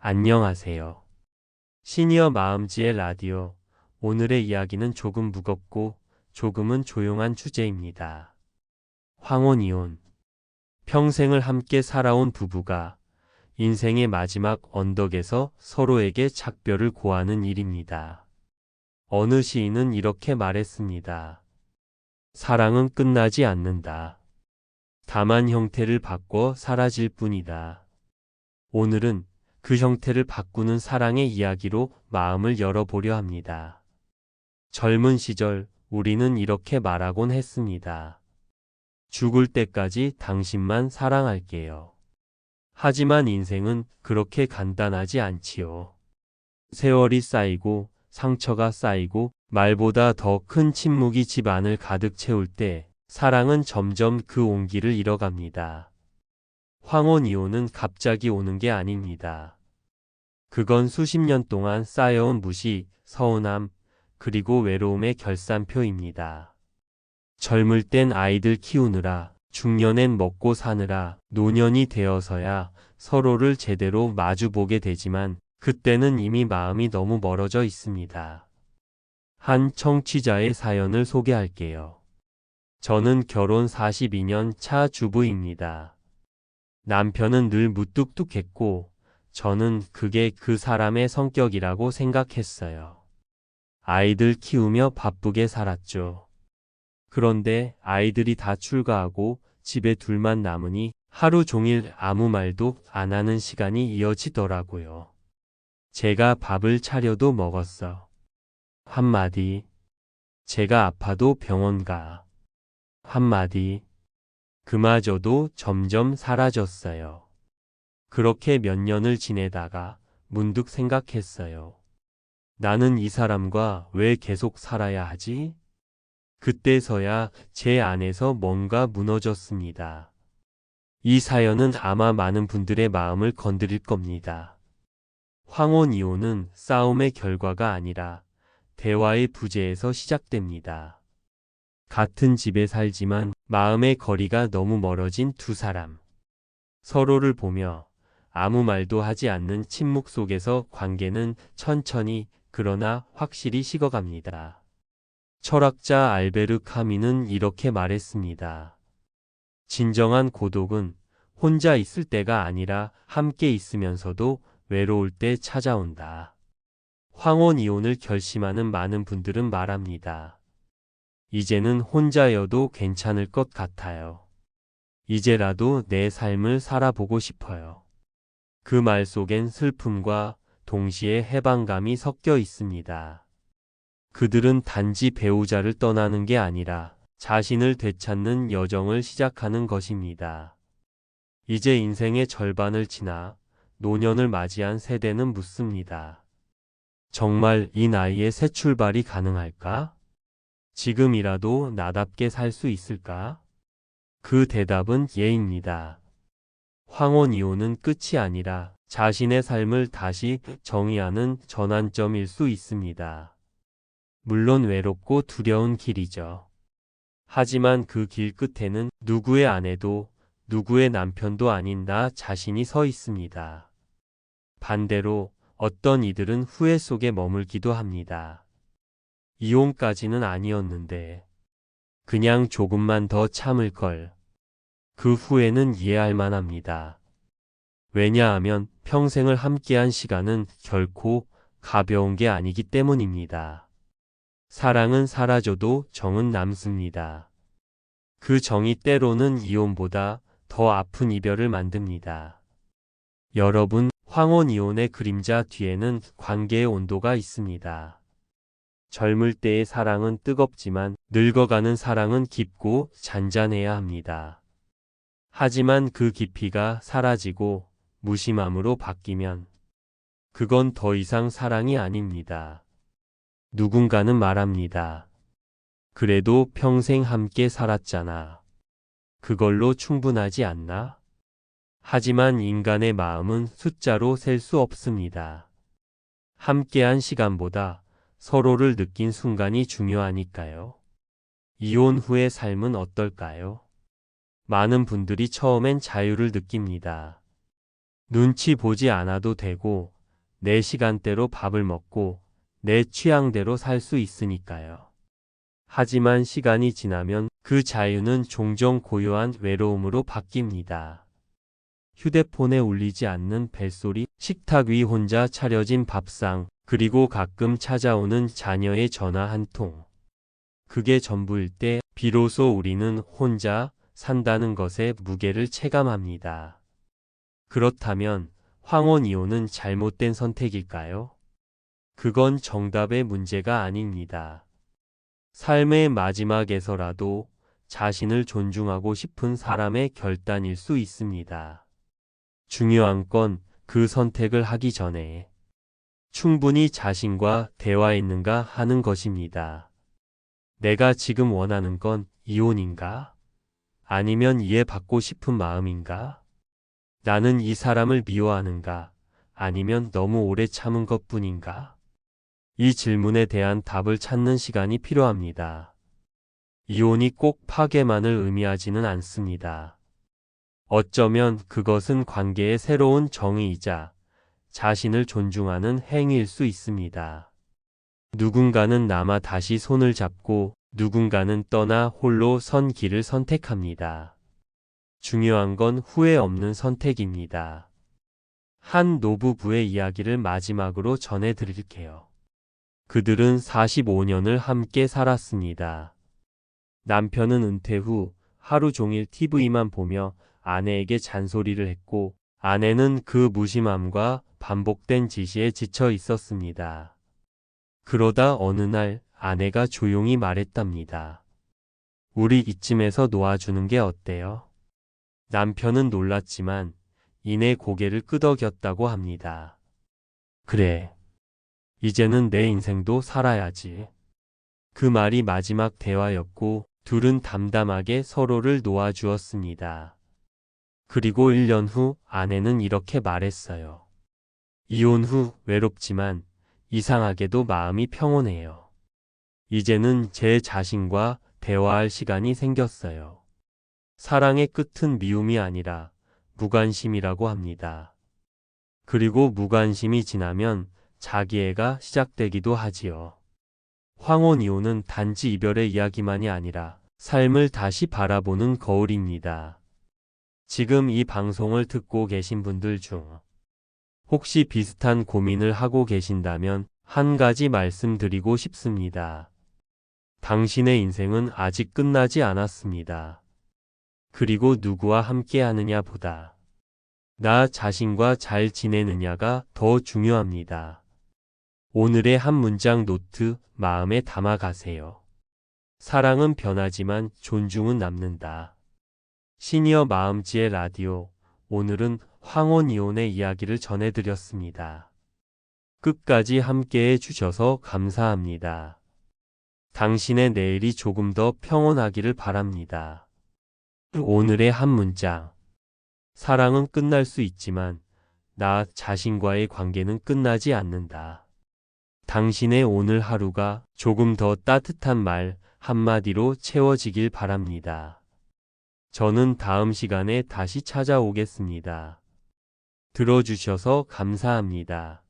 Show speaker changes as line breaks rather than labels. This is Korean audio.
안녕하세요. 시니어 마음지의 라디오. 오늘의 이야기는 조금 무겁고 조금은 조용한 주제입니다. 황혼이혼. 평생을 함께 살아온 부부가 인생의 마지막 언덕에서 서로에게 작별을 고하는 일입니다. 어느 시인은 이렇게 말했습니다. 사랑은 끝나지 않는다. 다만 형태를 바꿔 사라질 뿐이다. 오늘은 그 형태를 바꾸는 사랑의 이야기로 마음을 열어보려 합니다. 젊은 시절 우리는 이렇게 말하곤 했습니다. 죽을 때까지 당신만 사랑할게요. 하지만 인생은 그렇게 간단하지 않지요. 세월이 쌓이고 상처가 쌓이고 말보다 더 큰 침묵이 집 안을 가득 채울 때 사랑은 점점 그 온기를 잃어갑니다. 황혼 이혼은 갑자기 오는 게 아닙니다. 그건 수십 년 동안 쌓여온 무시, 서운함, 그리고 외로움의 결산표입니다. 젊을 땐 아이들 키우느라, 중년엔 먹고 사느라, 노년이 되어서야 서로를 제대로 마주보게 되지만, 그때는 이미 마음이 너무 멀어져 있습니다. 한 청취자의 사연을 소개할게요. 저는 결혼 42년 차 주부입니다. 남편은 늘 무뚝뚝했고, 저는 그게 그 사람의 성격이라고 생각했어요. 아이들 키우며 바쁘게 살았죠. 그런데 아이들이 다 출가하고 집에 둘만 남으니 하루 종일 아무 말도 안 하는 시간이 이어지더라고요. 제가 밥을 차려도 먹었어. 한마디. 제가 아파도 병원 가. 한마디. 그마저도 점점 사라졌어요. 그렇게 몇 년을 지내다가 문득 생각했어요. 나는 이 사람과 왜 계속 살아야 하지? 그때서야 제 안에서 뭔가 무너졌습니다. 이 사연은 아마 많은 분들의 마음을 건드릴 겁니다. 황혼 이혼은 싸움의 결과가 아니라 대화의 부재에서 시작됩니다. 같은 집에 살지만 마음의 거리가 너무 멀어진 두 사람. 서로를 보며 아무 말도 하지 않는 침묵 속에서 관계는 천천히 그러나 확실히 식어갑니다. 철학자 알베르 카미는 이렇게 말했습니다. 진정한 고독은 혼자 있을 때가 아니라 함께 있으면서도 외로울 때 찾아온다. 황혼 이혼을 결심하는 많은 분들은 말합니다. 이제는 혼자여도 괜찮을 것 같아요. 이제라도 내 삶을 살아보고 싶어요. 그 말 속엔 슬픔과 동시에 해방감이 섞여 있습니다. 그들은 단지 배우자를 떠나는 게 아니라 자신을 되찾는 여정을 시작하는 것입니다. 이제 인생의 절반을 지나 노년을 맞이한 세대는 묻습니다. 정말 이 나이에 새 출발이 가능할까? 지금이라도 나답게 살 수 있을까? 그 대답은 예입니다. 황혼 이혼은 끝이 아니라 자신의 삶을 다시 정의하는 전환점일 수 있습니다. 물론 외롭고 두려운 길이죠. 하지만 그 길 끝에는 누구의 아내도 누구의 남편도 아닌 나 자신이 서 있습니다. 반대로 어떤 이들은 후회 속에 머물기도 합니다. 이혼까지는 아니었는데 그냥 조금만 더 참을 걸. 그 후회는 이해할 만합니다. 왜냐하면 평생을 함께한 시간은 결코 가벼운 게 아니기 때문입니다. 사랑은 사라져도 정은 남습니다. 그 정이 때로는 이혼보다 더 아픈 이별을 만듭니다. 여러분, 황혼 이혼의 그림자 뒤에는 관계의 온도가 있습니다. 젊을 때의 사랑은 뜨겁지만 늙어가는 사랑은 깊고 잔잔해야 합니다. 하지만 그 깊이가 사라지고 무심함으로 바뀌면 그건 더 이상 사랑이 아닙니다. 누군가는 말합니다. 그래도 평생 함께 살았잖아. 그걸로 충분하지 않나? 하지만 인간의 마음은 숫자로 셀 수 없습니다. 함께한 시간보다 서로를 느낀 순간이 중요하니까요. 이혼 후의 삶은 어떨까요? 많은 분들이 처음엔 자유를 느낍니다. 눈치 보지 않아도 되고 내 시간대로 밥을 먹고 내 취향대로 살 수 있으니까요. 하지만 시간이 지나면 그 자유는 종종 고요한 외로움으로 바뀝니다. 휴대폰에 울리지 않는 벨소리, 식탁 위 혼자 차려진 밥상, 그리고 가끔 찾아오는 자녀의 전화 한 통. 그게 전부일 때 비로소 우리는 혼자 산다는 것의 무게를 체감합니다. 그렇다면 황혼 이혼은 잘못된 선택일까요? 그건 정답의 문제가 아닙니다. 삶의 마지막에서라도 자신을 존중하고 싶은 사람의 결단일 수 있습니다. 중요한 건 그 선택을 하기 전에 충분히 자신과 대화했는가 하는 것입니다. 내가 지금 원하는 건 이혼인가? 아니면 이해받고 싶은 마음인가? 나는 이 사람을 미워하는가? 아니면 너무 오래 참은 것 뿐인가? 이 질문에 대한 답을 찾는 시간이 필요합니다. 이혼이 꼭 파괴만을 의미하지는 않습니다. 어쩌면 그것은 관계의 새로운 정의이자 자신을 존중하는 행위일 수 있습니다. 누군가는 남아 다시 손을 잡고 누군가는 떠나 홀로 선 길을 선택합니다. 중요한 건 후회 없는 선택입니다. 한 노부부의 이야기를 마지막으로 전해드릴게요. 그들은 45년을 함께 살았습니다. 남편은 은퇴 후 하루 종일 TV만 보며 아내에게 잔소리를 했고 아내는 그 무심함과 반복된 지시에 지쳐 있었습니다. 그러다 어느 날 아내가 조용히 말했답니다. 우리 이쯤에서 놓아주는 게 어때요? 남편은 놀랐지만 이내 고개를 끄덕였다고 합니다. 그래. 이제는 내 인생도 살아야지. 그 말이 마지막 대화였고 둘은 담담하게 서로를 놓아주었습니다. 그리고 1년 후 아내는 이렇게 말했어요. 이혼 후 외롭지만 이상하게도 마음이 평온해요. 이제는 제 자신과 대화할 시간이 생겼어요. 사랑의 끝은 미움이 아니라 무관심이라고 합니다. 그리고 무관심이 지나면 자기애가 시작되기도 하지요. 황혼 이혼은 단지 이별의 이야기만이 아니라 삶을 다시 바라보는 거울입니다. 지금 이 방송을 듣고 계신 분들 중 혹시 비슷한 고민을 하고 계신다면 한 가지 말씀드리고 싶습니다. 당신의 인생은 아직 끝나지 않았습니다. 그리고 누구와 함께 하느냐 보다 나 자신과 잘 지내느냐가 더 중요합니다. 오늘의 한 문장 노트 마음에 담아 가세요. 사랑은 변하지만 존중은 남는다. 시니어 마음지의 라디오 오늘은 황혼 이혼의 이야기를 전해드렸습니다. 끝까지 함께해 주셔서 감사합니다. 당신의 내일이 조금 더 평온하기를 바랍니다. 오늘의 한 문장. 사랑은 끝날 수 있지만 나 자신과의 관계는 끝나지 않는다. 당신의 오늘 하루가 조금 더 따뜻한 말 한마디로 채워지길 바랍니다. 저는 다음 시간에 다시 찾아오겠습니다. 들어주셔서 감사합니다.